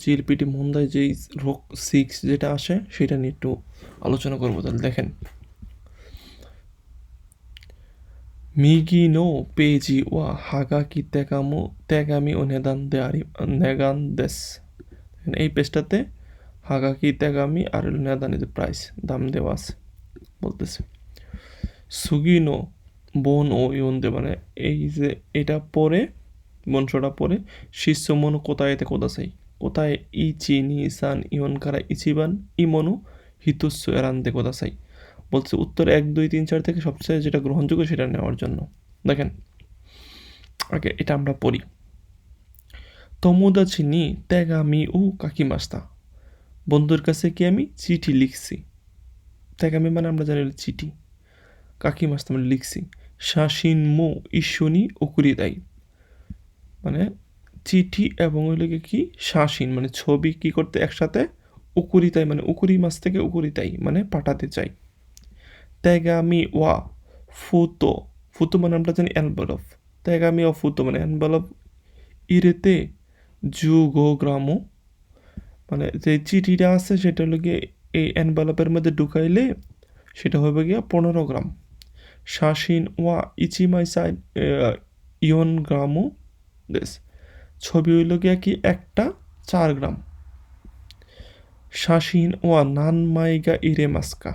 JLPT মন্দায় যেই রোগ six যেটা আসে, সেটা নিয়ে একটু আলোচনা করব তাহলে। দেখেন, মিগি নো পেজি ওয়া হাগা কি তেগামো তেগামি ও নেদান দে নেগান দেখেন, এই পেজটাতে হাগা কি তেগামি আর নেদান ইজ প্রাইস দাম দেওয়া আছে বলতেছে। সুগিনো বোন ও ইউনদে মানে এই যে এটা পরে বংশটা পরে, শিষ্য মনো কোথায় এতে কোদাসাই কোথায়? ইচি নি সান ইয়ন কারা ইচিবান, ইমনু হিতুস্য এরান্তে কোদাসাই। বলছে, উত্তর এক, দুই, তিন, চার থেকে সবচেয়ে যেটা গ্রহণযোগ্য সেটা নেওয়ার জন্য। দেখেন, আগে এটা আমরা পড়ি। তমুদাচি নি তেগামি ও কাকিমাস্তা। বন্ধুর কাছে কি আমি চিঠি লিখছি? তেগামি মানে আমরা জানি চিঠি। কাকিমাস্তা মানে লিখছি। শাসিন মো, ঈশ্বনী অকুরিদাই মানে চিঠি এবং ওই ওইগুলোকে কি? শাসিন মানে ছবি কি করতে একসাথে? উকুরিতাই মানে উকুরি মাছ থেকে উকুরিতাই মানে পাঠাতে চাই। তেগামি ওয়া ফুতো ফুতো মানে আমরা জানি অ্যানভেলপ তেগামি ও ফুতো মানে অ্যানভেলপ ইরেতে যুগো গ্রামো মানে যে চিঠিটা আছে সেটা হলো গিয়ে এই অ্যানভেলপের মধ্যে ঢুকাইলে সেটা হবে গিয়া পনেরো গ্রাম। শাসিন ওয়া ইচিমাই সাইড ইয়ন গ্রামও দেশ ছবি হইল গিয়া কি একটা চার গ্রাম শাসিন ওয়া নান মাইগা ইরে মাস্কা।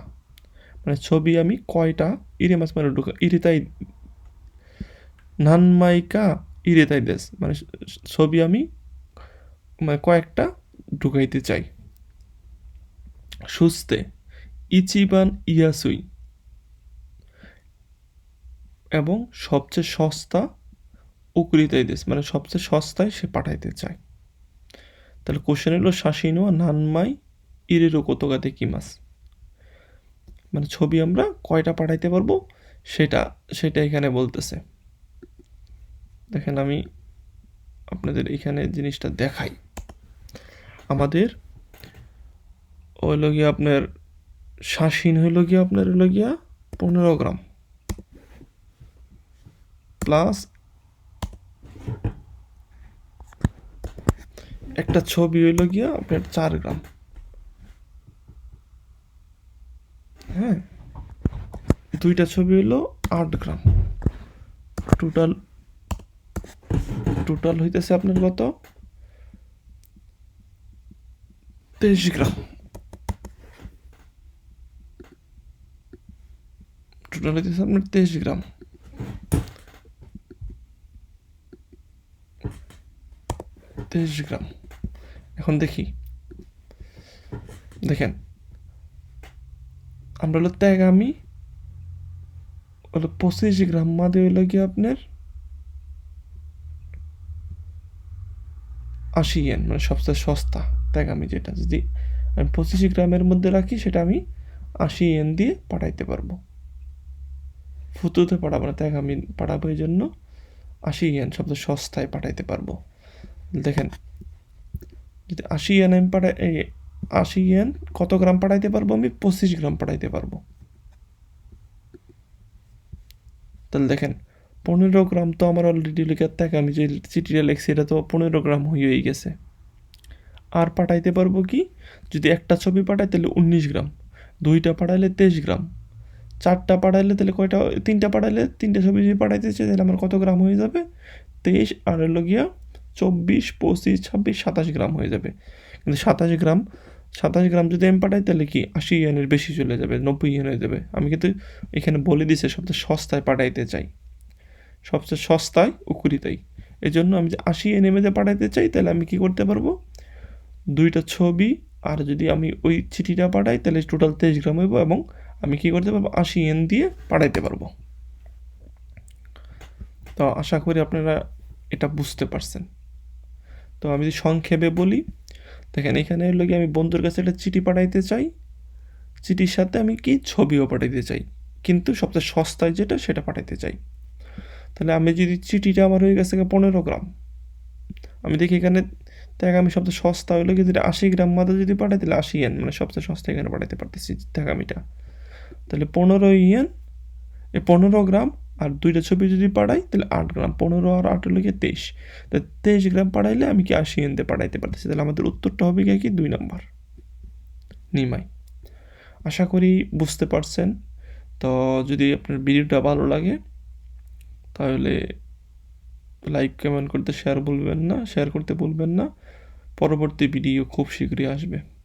মানে ছবি আমি কয়টা ইরে মাস মানে ঢুকা ইরিতাই নান মাইকা ইরেতাই দেশ। মানে ছবি আমি মানে কয়েকটা ঢুকাইতে চাই। সুস্থে ইচিবান ইয়াসুই এবং সবচেয়ে সস্তা উকরিতাই দেশ। মানে সবচেয়ে সস্তায় সে পাঠাইতে চায়। তাহলে কোশ্চেন হলো, শাসিনো নানমাই ইরেরো কোতোগাতে কি মাস মানে ছবি আমরা কয়টা পাঠাইতে পারব? সেটা সেটা এখানে বলতেছে। দেখেন আমি আপনাদের এখানে জিনিসটা দেখাই। আমাদের হইল গিয়া আপনার, শাসিন হইল গিয়া আপনার হইল গিয়া পনেরো গ্রাম। প্লাস একটা ছবি হইল গিয়া আপনার চার গ্রাম। হ্যাঁ? দুইটা ছবি হইল আট গ্রাম। টোটাল টোটাল হইতেছে আপনার কত? তেইশ গ্রাম। টোটাল হইতেছে আপনার তেইশ গ্রাম। তেইশ গ্রাম। এখন দেখি। দেখেন। আমরা হলো ত্যাগামি, হলো পঁচিশ গ্রাম মাদে হইল কি আপনার? আশি ইয়েন মানে সবচেয়ে সস্তা ত্যাগামি যেটা। যদি আমি পঁচিশ গ্রামের মধ্যে রাখি, সেটা আমি আশি ইয়েন দিয়ে পাঠাইতে পারব। ফুতুতে পাঠাবো না, ত্যাগামি পাঠাবো এই জন্য আশি ইয়েন সবচেয়ে সস্তায় পাঠাইতে পারব। দেখেন যদি আশি এন আমি পাঠাই আশি ইয়েন কত গ্রাম পাঠাইতে পারব আমি? পঁচিশ গ্রাম পাঠাইতে পারব। তাহলে দেখেন, পনেরো গ্রাম তো আমার অলরেডি লিখার থাকে, আমি যে চিঠিটা লিখছি এটা তো পনেরো গ্রাম হয়েই গেছে। আর পাঠাইতে পারব কি? যদি একটা ছবি পাঠাই তাহলে উনিশ গ্রাম, দুইটা পাঠাইলে তেইশ গ্রাম, চারটা পাঠাইলে তাহলে কয়টা, তিনটা পাঠাইলে তিনটা ছবি যদি পাঠাইতে চাই তাহলে আমার কত গ্রাম হয়ে যাবে? তেইশ, আর হলো চব্বিশ, পঁচিশ, ছাব্বিশ, সাতাশ গ্রাম হয়ে যাবে। কিন্তু সাতাশ গ্রাম সাতাশ গ্রাম যদি আমি পাঠাই, তাহলে কি আশি ইয়েনের বেশি চলে যাবে, নব্বই ইয়েন হয়ে যাবে। আমি কিন্তু এখানে বলে দিছে সবচেয়ে সস্তায় পাঠাইতে চাই। সবচেয়ে সস্তায় ও উকুরিতাই। এই জন্য আমি যে আশি ইয়েন এমএতে পাঠাইতে চাই, তাহলে আমি কি করতে পারব? দুইটা ছবি, আর যদি আমি ওই চিঠিটা পাঠাই, তাহলে টোটাল তেইশ গ্রাম হইব এবং আমি কি করতে পারব? আশি ইয়েন দিয়ে পাঠাইতে পারব। তো আশা করি আপনারা এটা বুঝতে পারছেন। তো আমি যদি সংক্ষেপে বলি, দেখেন এখানে হলো কি আমি বন্ধুর কাছে একটা চিঠি পাঠাইতে চাই। চিঠির সাথে আমি কি ছবিও পাঠাইতে চাই, কিন্তু সবচেয়ে সস্তায় যেটা সেটা পাঠাইতে চাই। তাহলে আমি যদি চিঠিটা আমার হয়ে গেছে পনেরো গ্রাম, আমি দেখি এখানে, দেখ আমি সবচেয়ে সস্তা হইল কি যদি আশি গ্রাম মাদা যদি পাঠাই, তাহলে আশি ইয়েন মানে সবচেয়ে সস্তা এখানে পাঠাইতে পারতেছি দেখামিটা তাহলে পনেরো ইয়েন, এই পনেরো গ্রাম আর দুইটা ছবি যদি পাঠাই তাহলে আট গ্রাম, পনেরো আর আট লিখে তেইশ। তা তেইশ গ্রাম পাঠাইলে আমি কি আশি এনতে পাঠাইতে পারতেছি? তাহলে আমাদের উত্তরটা হবে কি দুই নম্বর। নিমাই। আশা করি বুঝতে পারছেন। তো যদি আপনার ভিডিওটা ভালো লাগে, তাহলে লাইক, কমেন্ট করতে শেয়ার বলবেন না, শেয়ার করতে বলবেন না। পরবর্তী ভিডিও খুব শীঘ্রই আসবে।